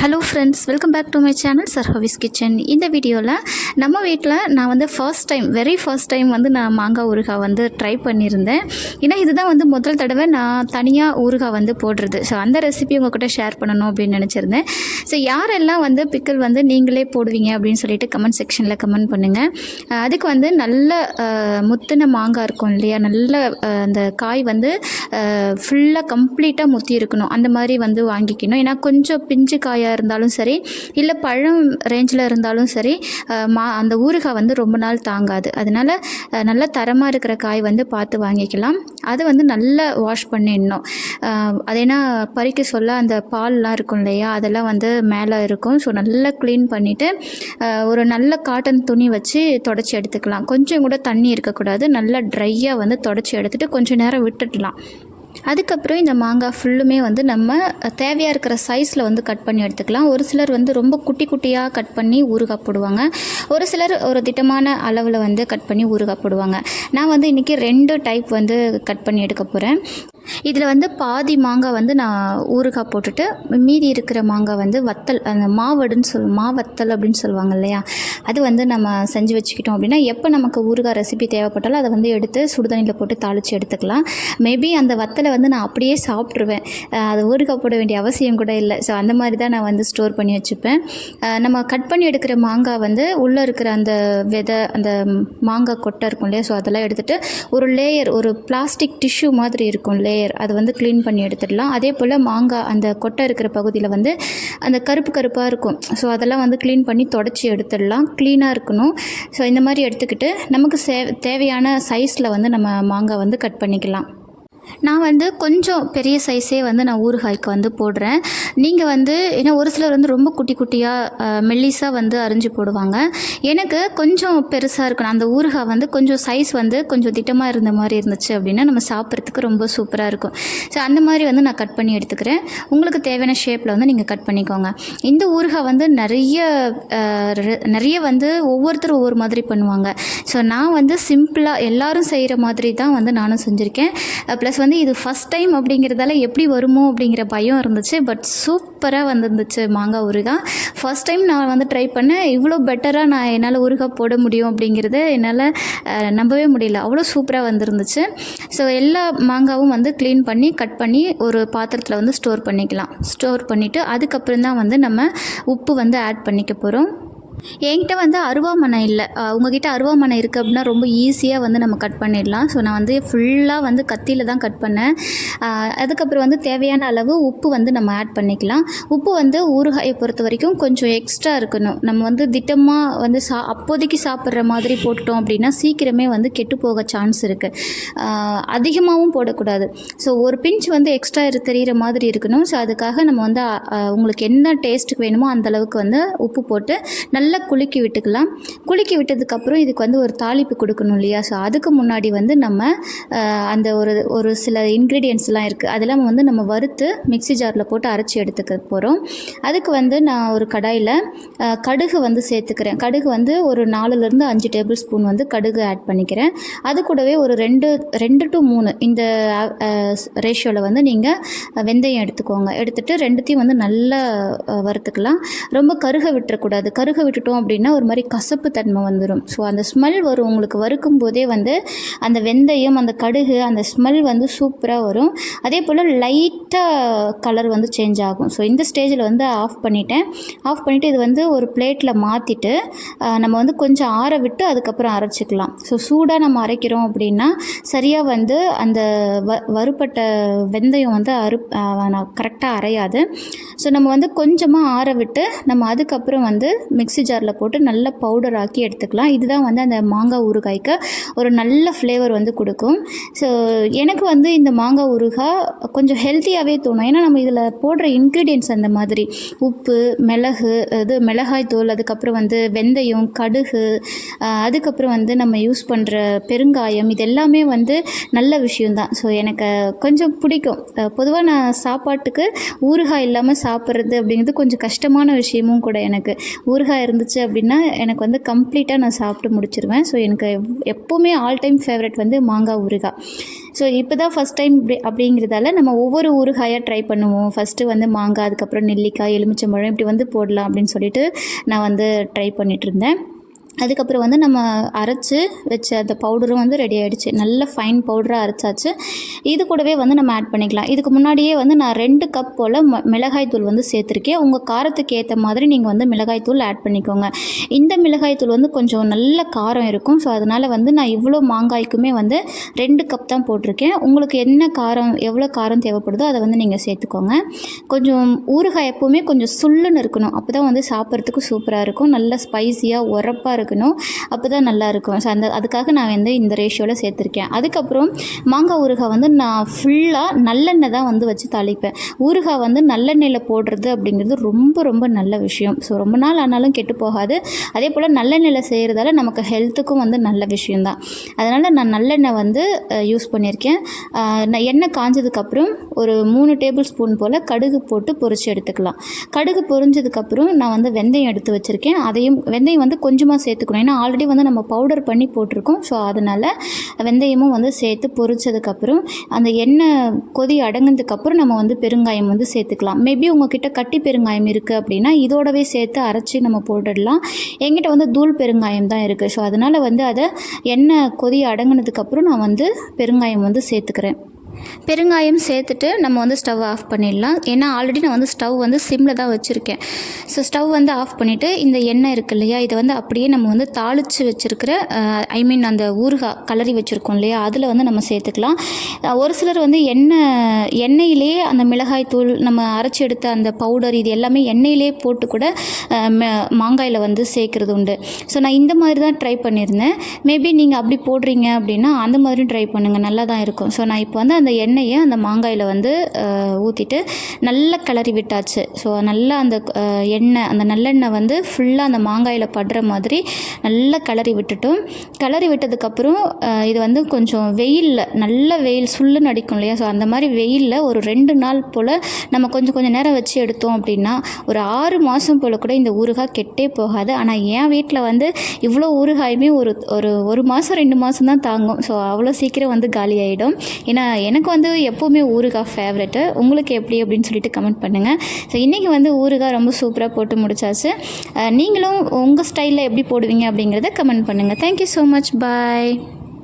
Hello friends welcome back to my channel sir ஹவிஸ் kitchen இந்த வீடியோவில் நம்ம வீட்டில் நான் வந்து first time very first time வந்து நான் மாங்காய் ஊறுகாய் வந்து ட்ரை பண்ணியிருந்தேன். ஏன்னா இதுதான் வந்து முதல் தடவை நான் தனியாக ஊறுகாய் வந்து போடுறது. ஸோ அந்த ரெசிபி உங்கள்கிட்ட ஷேர் பண்ணணும் அப்படின்னு நினச்சிருந்தேன். ஸோ யாரெல்லாம் வந்து பிக்கல் வந்து நீங்களே போடுவீங்க அப்படின்னு சொல்லிட்டு கமெண்ட் செக்ஷனில் கமெண்ட் பண்ணுங்கள் அதுக்கு வந்து நல்ல முத்தின மாங்காய் இருக்கும் இல்லையா? நல்ல அந்த காய் வந்து ஃபுல்லாக கம்ப்ளீட்டாக முத்தி இருக்கணும். அந்த மாதிரி வந்து வாங்கிக்கணும். ஏன்னா கொஞ்சம் பிஞ்சு காயாக இருந்தாலும் சரி இல்லை பழம் ரேஞ்சில் இருந்தாலும் சரி மா அந்த ஊறுகாய் வந்து ரொம்ப நாள் தாங்காது. அதனால் நல்ல தரமாக இருக்கிற காய் வந்து பார்த்து வாங்கிக்கலாம். அது வந்து நல்லா வாஷ் பண்ணிடணும். அது ஏன்னா பறிக்க சொல்ல அந்த பால்லாம் இருக்கும் இல்லையா அதெல்லாம் வந்து மேலே இருக்கும். ஸோ நல்லா க்ளீன் பண்ணிவிட்டு ஒரு நல்ல காட்டன் துணி வச்சு தொடச்சி எடுத்துக்கலாம். கொஞ்சம் கூட தண்ணி இருக்கக்கூடாது. நல்லா ட்ரையாக வந்து தொடச்சி எடுத்துகிட்டு கொஞ்சம் நேரம் விட்டுடலாம். அதுக்கப்புறம் இந்த மாங்காய் ஃபுல்லுமே வந்து நம்ம தேவையாக இருக்கிற சைஸில் வந்து கட் பண்ணி எடுத்துக்கலாம். ஒரு சிலர் வந்து ரொம்ப குட்டி குட்டியாக கட் பண்ணி ஊறுகாய் போடுவாங்க. ஒரு சிலர் ஒரு திட்டமான அளவில் வந்து கட் பண்ணி ஊறுகாய் போடுவாங்க. நான் வந்து இன்றைக்கி ரெண்டு டைப் வந்து கட் பண்ணி எடுக்க போகிறேன் இதில் வந்து பாதி மாங்காய் வந்து நான் ஊறுகாய் போட்டுட்டு மீதி இருக்கிற மாங்காய் வந்து வத்தல் அந்த மாவடுன்னு சொல் மாவத்தல் அப்படின்னு சொல்லுவாங்க இல்லையா? அது வந்து நம்ம செஞ்சு வச்சுக்கிட்டோம் அப்படின்னா எப்போ நமக்கு ஊறுகாய் ரெசிபி தேவைப்பட்டாலும் அதை வந்து எடுத்து சுடுதண்ணியில் போட்டு தாளித்து எடுத்துக்கலாம். மேபி அந்த வத்தலை வந்து நான் அப்படியே சாப்பிட்ருவேன் அது ஊறுகாய் போட வேண்டிய அவசியம் கூட இல்லை. ஸோ அந்த மாதிரி தான் நான் வந்து ஸ்டோர் பண்ணி வச்சுப்பேன். நம்ம கட் பண்ணி எடுக்கிற மாங்காய் வந்து உள்ளே இருக்கிற அந்த விதை அந்த மாங்காய் கொட்டை இருக்கும் இல்லையா? ஸோ அதெல்லாம் எடுத்துகிட்டு ஒரு லேயர் ஒரு பிளாஸ்டிக் டிஷ்யூ மாதிரி இருக்கும் லேயர் அது வந்து க்ளீன் பண்ணி எடுத்துடலாம். அதே போல் மாங்காய் அந்த கொட்டை இருக்கிற பகுதியில் வந்து அந்த கருப்பு கருப்பாக இருக்கும். ஸோ அதெல்லாம் வந்து க்ளீன் பண்ணி தொடச்சி எடுத்துடலாம். க்ளீனாக இருக்கணும். ஸோ இந்த மாதிரி எடுத்துக்கிட்டு நமக்கு சே தேவையான சைஸில் வந்து நம்ம மாங்காய் வந்து கட் பண்ணிக்கலாம். நான் வந்து கொஞ்சம் பெரிய சைஸே வந்து நான் ஊறுகாய்க்கு வந்து போடுறேன். நீங்கள் வந்து ஏன்னா ஒரு சிலர் வந்து ரொம்ப குட்டி குட்டியாக மெல்லிஸாக வந்து அரிஞ்சு போடுவாங்க. எனக்கு கொஞ்சம் பெருசாக இருக்கணும். அந்த ஊறுகாய் வந்து கொஞ்சம் சைஸ் வந்து கொஞ்சம் திட்டமாக இருந்த மாதிரி இருந்துச்சு அப்படின்னா நம்ம சாப்பிட்றதுக்கு ரொம்ப சூப்பராக இருக்கும். ஸோ அந்த மாதிரி வந்து நான் கட் பண்ணி எடுத்துக்கிறேன். உங்களுக்கு தேவையான ஷேப்பில் வந்து நீங்கள் கட் பண்ணிக்கோங்க. இந்த ஊறுகாய் வந்து நிறைய நிறைய வந்து ஒவ்வொருத்தரும் ஒவ்வொரு மாதிரி பண்ணுவாங்க. ஸோ நான் வந்து சிம்பிளாக எல்லோரும் செய்கிற மாதிரி தான் வந்து நானும் செஞ்சுருக்கேன். ப்ளஸ் வந்து இது ஃபஸ்ட் டைம் அப்படிங்கிறதால எப்படி வருமோ அப்படிங்கிற பயம் இருந்துச்சு. பட் சூப்பராக வந்துருந்துச்சு மாங்காய் ஊறுகாய் ஃபர்ஸ்ட் டைம் நான் வந்து ட்ரை பண்ணேன். இவ்வளோ பெட்டராக நான் என்னால் ஊறுகாய் போட முடியும் அப்படிங்கிறத என்னால் நம்பவே முடியல. அவ்வளோ சூப்பராக வந்துருந்துச்சு. ஸோ எல்லா மாங்காவும் வந்து க்ளீன் பண்ணி கட் பண்ணி ஒரு பாத்திரத்தில் வந்து ஸ்டோர் பண்ணிக்கலாம். ஸ்டோர் பண்ணிவிட்டு அதுக்கப்புறம் தான் வந்து நம்ம உப்பு வந்து ஆட் பண்ணிக்க போகிறோம் என்கிட்ட வந்து அருவாமனை இல்லை. உங்ககிட்ட அருவாமனை இருக்குது அப்படின்னா ரொம்ப ஈஸியாக வந்து நம்ம கட் பண்ணிடலாம். ஸோ நான் வந்து ஃபுல்லாக வந்து கத்தியில் தான் கட் பண்ணேன். அதுக்கப்புறம் வந்து தேவையான அளவு உப்பு வந்து நம்ம ஆட் பண்ணிக்கலாம். உப்பு வந்து ஊறுகாயை பொறுத்த வரைக்கும் கொஞ்சம் எக்ஸ்ட்ரா இருக்கணும். நம்ம வந்து திட்டமாக வந்து சா அப்போதைக்கு சாப்பிட்ற மாதிரி போட்டுட்டோம் அப்படின்னா சீக்கிரமே வந்து கெட்டு போக சான்ஸ் இருக்குது அதிகமாகவும் போடக்கூடாது. ஸோ ஒரு பிஞ்ச் வந்து எக்ஸ்ட்ரா தெரிகிற மாதிரி இருக்கணும். ஸோ அதுக்காக நம்ம வந்து உங்களுக்கு என்ன டேஸ்ட்டுக்கு வேணுமோ அந்த அளவுக்கு வந்து உப்பு போட்டு நல்லா நல்லா குலுக்கி விட்டுக்கலாம். குலுக்கி விட்டதுக்கப்புறம் இதுக்கு வந்து ஒரு தாளிப்பு கொடுக்கணும் இல்லையா? ஸோ அதுக்கு முன்னாடி வந்து நம்ம அந்த ஒரு ஒரு சில இன்க்ரீடியன்ஸ்லாம் இருக்குது அதெல்லாம் வந்து நம்ம வறுத்து மிக்ஸி ஜாரில் போட்டு அரைச்சி எடுத்துக்க போகிறோம் அதுக்கு வந்து நான் ஒரு கடாயில் கடுகு வந்து சேர்த்துக்கிறேன். கடுகு வந்து ஒரு நாலுலேருந்து அஞ்சு டேபிள் ஸ்பூன் வந்து கடுகு ஆட் பண்ணிக்கிறேன். அது கூடவே ஒரு ரெண்டு ரெண்டு டு மூணு இந்த ரேஷியோவில் வந்து நீங்கள் வெந்தயம் எடுத்துக்கோங்க. எடுத்துகிட்டு ரெண்டுத்தையும் வந்து நல்லா வறுத்துக்கலாம். ரொம்ப கருக விட்டுறக்கூடாது. கருக விட்டுட்டோம் அப்படின்னா ஒரு மாதிரி கசப்பு தன்மை வந்துடும் ஸோ அந்த ஸ்மெல் வரும். உங்களுக்கு வறுக்கும் போதே வந்து அந்த வெந்தயம் அந்த கடுகு அந்த ஸ்மெல் வந்து சூப்பராக வரும். அதே போல் லைட்டாக கலர் வந்து சேஞ்ச் ஆகும். ஸோ இந்த ஸ்டேஜில் வந்து ஆஃப் பண்ணிட்டேன். ஆஃப் பண்ணிவிட்டு இது வந்து ஒரு பிளேட்டில் மாற்றிட்டு நம்ம வந்து கொஞ்சம் ஆற விட்டு அதுக்கப்புறம் அரைச்சிக்கலாம். ஸோ சூடாக நம்ம அரைக்கிறோம் அப்படின்னா சரியாக வந்து அந்த வ வறுப்பட்ட வெந்தயம் வந்து அரு கரெக்டாக அரையாது. ஸோ நம்ம வந்து கொஞ்சமாக ஆற விட்டு நம்ம அதுக்கப்புறம் வந்து மிக்ஸி ஜாரில் போட்டு நல்லா பவுடர் ஆக்கி எடுத்துக்கலாம். இதுதான் வந்து அந்த மாங்காய் ஊறுகாய்க்கு ஒரு நல்ல ஃப்ளேவர் வந்து கொடுக்கும். ஸோ எனக்கு வந்து இந்த மாங்காய் ஊறுகாய் கொஞ்சம் ஹெல்த்தியாகவே தோணும். ஏன்னா நம்ம இதில் போடுற இன்க்ரீடியன்ஸ் அந்த மாதிரி உப்பு மிளகு இது மிளகாய் தூள் அதுக்கப்புறம் வந்து வெந்தயம் கடுகு அதுக்கப்புறம் வந்து நம்ம யூஸ் பண்ணுற பெருங்காயம் இது எல்லாமே வந்து நல்ல விஷயம்தான். ஸோ எனக்கு கொஞ்சம் பிடிக்கும். பொதுவாக நான் சாப்பாட்டுக்கு ஊறுகாய் இல்லாமல் சாப்பிட்றது அப்படிங்கிறது கொஞ்சம் கஷ்டமான விஷயமும் கூட எனக்கு. ஊறுகாய் இருந்தால் இருந்துச்சு அப்படின்னா எனக்கு வந்து கம்ப்ளீட்டாக நான் சாப்பிட்டு முடிச்சிருவேன். ஸோ எனக்கு எப்போவுமே ஆல் டைம் ஃபேவரட் வந்து மாங்காய் ஊறுகாய். ஸோ இப்போ தான் ஃபஸ்ட் டைம் இப்படி அப்படிங்கிறதால நம்ம ஒவ்வொரு ஊறுகாயாக ட்ரை பண்ணுவோம். ஃபஸ்ட்டு வந்து மாங்காய் அதுக்கப்புறம் நெல்லிக்காய் எலுமிச்சம்பழம் இப்படி வந்து போடலாம் அப்படின்னு சொல்லிட்டு நான் வந்து ட்ரை பண்ணிகிட்டு இருந்தேன். அதுக்கப்புறம் வந்து நம்ம அரைச்சி வச்ச அந்த பவுடரும் வந்து ரெடி ஆகிடுச்சு நல்ல ஃபைன் பவுடராக அரைச்சாச்சு. இது கூடவே வந்து நம்ம ஆட் பண்ணிக்கலாம். இதுக்கு முன்னாடியே வந்து நான் ரெண்டு கப் போல் ம மிளகாய் தூள் வந்து சேர்த்துருக்கேன். உங்கள் காரத்துக்கு ஏற்ற மாதிரி நீங்கள் வந்து மிளகாய் தூள் ஆட் பண்ணிக்கோங்க. இந்த மிளகாய் தூள் வந்து கொஞ்சம் நல்ல காரம் இருக்கும். ஸோ அதனால் வந்து நான் இவ்வளோ மாங்காய்க்குமே வந்து ரெண்டு கப் தான் போட்டிருக்கேன். உங்களுக்கு என்ன காரம் எவ்வளோ காரம் தேவைப்படுதோ அதை வந்து நீங்கள் சேர்த்துக்கோங்க. கொஞ்சம் ஊறுகாய் எப்போவுமே கொஞ்சம் சுள்ளுன்னு இருக்கணும். அப்போ தான் வந்து சாப்பிட்றதுக்கு சூப்பராக இருக்கும். நல்ல ஸ்பைஸியாக உரப்பாக இருக்கணும் அப்போ தான் நல்லா இருக்கும் ஸோ அந்த அதுக்காக நான் வந்து இந்த ரேஷியோவில் சேர்த்துருக்கேன். அதுக்கப்புறம் மாங்காய் ஊறுகாய் வந்து நான் ஃபுல்லாக நல்லெண்ணெய் தான் வந்து வச்சு தாளிப்பேன். ஊறுகாய் வந்து நல்லெண்ணெயில் போடுறது அப்படிங்கிறது ரொம்ப ரொம்ப நல்ல விஷயம். ஸோ ரொம்ப நாள் ஆனாலும் கெட்டு போகாது. அதே போல் நல்லெண்ணெயில் செய்கிறதால நமக்கு ஹெல்த்துக்கும் வந்து நல்ல விஷயந்தான் அதனால் நான் நல்லெண்ணெய் வந்து யூஸ் பண்ணியிருக்கேன். நான் எண்ணெய் காஞ்சதுக்கப்புறம் ஒரு மூணு டேபிள் ஸ்பூன் போல் கடுகு போட்டு பொரித்து எடுத்துக்கலாம். கடுகு பொரிஞ்சதுக்கப்புறம் நான் வந்து வெந்தயம் எடுத்து வச்சுருக்கேன். அதையும் வெந்தயம் வந்து கொஞ்சமாக சேர்த்துக்கணும். ஏன்னா ஆல்ரெடி வந்து நம்ம பவுடர் பண்ணி போட்டிருக்கோம். ஸோ அதனால் வெந்தயமும் வந்து சேர்த்து பொரிச்சதுக்கப்புறம் அந்த எண்ணெய் கொதி அடங்கினதுக்கப்புறம் நம்ம வந்து பெருங்காயம் வந்து சேர்த்துக்கலாம். மேபி உங்ககிட்ட கட்டி பெருங்காயம் இருக்குது அப்படின்னா இதோடவே சேர்த்து அரைச்சி நம்ம போட்டுடலாம். என்கிட்ட வந்து தூள் பெருங்காயம் தான் இருக்குது ஸோ அதனால் வந்து அதை எண்ணெய் கொதி அடங்கினதுக்கப்புறம் நான் வந்து பெருங்காயம் வந்து சேர்த்துக்கிறேன். பெருங்காயம் சேர்த்துட்டு நம்ம வந்து ஸ்டவ் ஆஃப் பண்ணிடலாம். ஏன்னா ஆல்ரெடி நான் வந்து ஸ்டவ் வந்து சிம்மில் தான் வச்சுருக்கேன். ஸோ ஸ்டவ் வந்து ஆஃப் பண்ணிவிட்டு இந்த எண்ணெய் இருக்கு இல்லையா இதை வந்து அப்படியே நம்ம வந்து தாளித்து வச்சுருக்கிற ஐ மீன் அந்த ஊறுகாய் கலரி வச்சுருக்கோம் இல்லையா அதில் வந்து நம்ம சேர்த்துக்கலாம். ஒரு சிலர் வந்து எண்ணெய் எண்ணெயிலேயே அந்த மிளகாய் தூள் நம்ம அரைச்சி எடுத்த அந்த பவுடர் இது எல்லாமே எண்ணெயிலே போட்டு கூட ம- மாங்காயில் வந்து சேர்க்குறது உண்டு. ஸோ நான் இந்த மாதிரி தான் ட்ரை பண்ணியிருந்தேன். மேபி நீங்கள் அப்படி போடுறீங்க அப்படின்னா அந்த மாதிரியும் ட்ரை பண்ணுங்கள் நல்லா தான் இருக்கும். ஸோ நான் இப்போ வந்து அந்த அந்த எண்ணெயை அந்த மாங்காயில் வந்து ஊற்றிட்டு நல்லா கிளறி விட்டாச்சு. ஸோ நல்லா அந்த எண்ணெய் அந்த நல்லெண்ணெய் வந்து ஃபுல்லாக அந்த மாங்காயில் படுற மாதிரி நல்லா கிளறி விட்டுட்டோம். கிளறி விட்டதுக்கப்புறம் இது வந்து கொஞ்சம் வெயிலில் நல்ல வெயில் சுள்ளுன்னு அடிக்கும் இல்லையா? ஸோ அந்த மாதிரி வெயிலில் ஒரு ரெண்டு நாள் போல் நம்ம கொஞ்சம் கொஞ்சம் நேரம் வச்சு எடுத்தோம் அப்படின்னா ஒரு ஆறு மாதம் போல் கூட இந்த ஊறுகாய் கெட்டே போகாது. ஆனால் என் வீட்டில் வந்து இவ்வளோ ஊறுகாயுமே ஒரு ஒரு ஒரு மாதம் ரெண்டு மாதம் தான் தாங்கும். ஸோ அவ்வளோ சீக்கிரம் வந்து காலி ஆகிடும் ஏன்னா எனக்கு வந்து எப்போவுமே ஊறுகாய் ஃபேவரெட்டு உங்களுக்கு எப்படி அப்படின்னு சொல்லிட்டு கமெண்ட் பண்ணுங்கள் ஸோ இன்றைக்கி வந்து ஊறுகாய் ரொம்ப சூப்பராக போட்டு முடிச்சாச்சு. நீங்களும் உங்கள் ஸ்டைலில் எப்படி போடுவீங்க அப்படிங்கிறத கமெண்ட் பண்ணுங்கள் தேங்க்யூ ஸோ மச் பாய்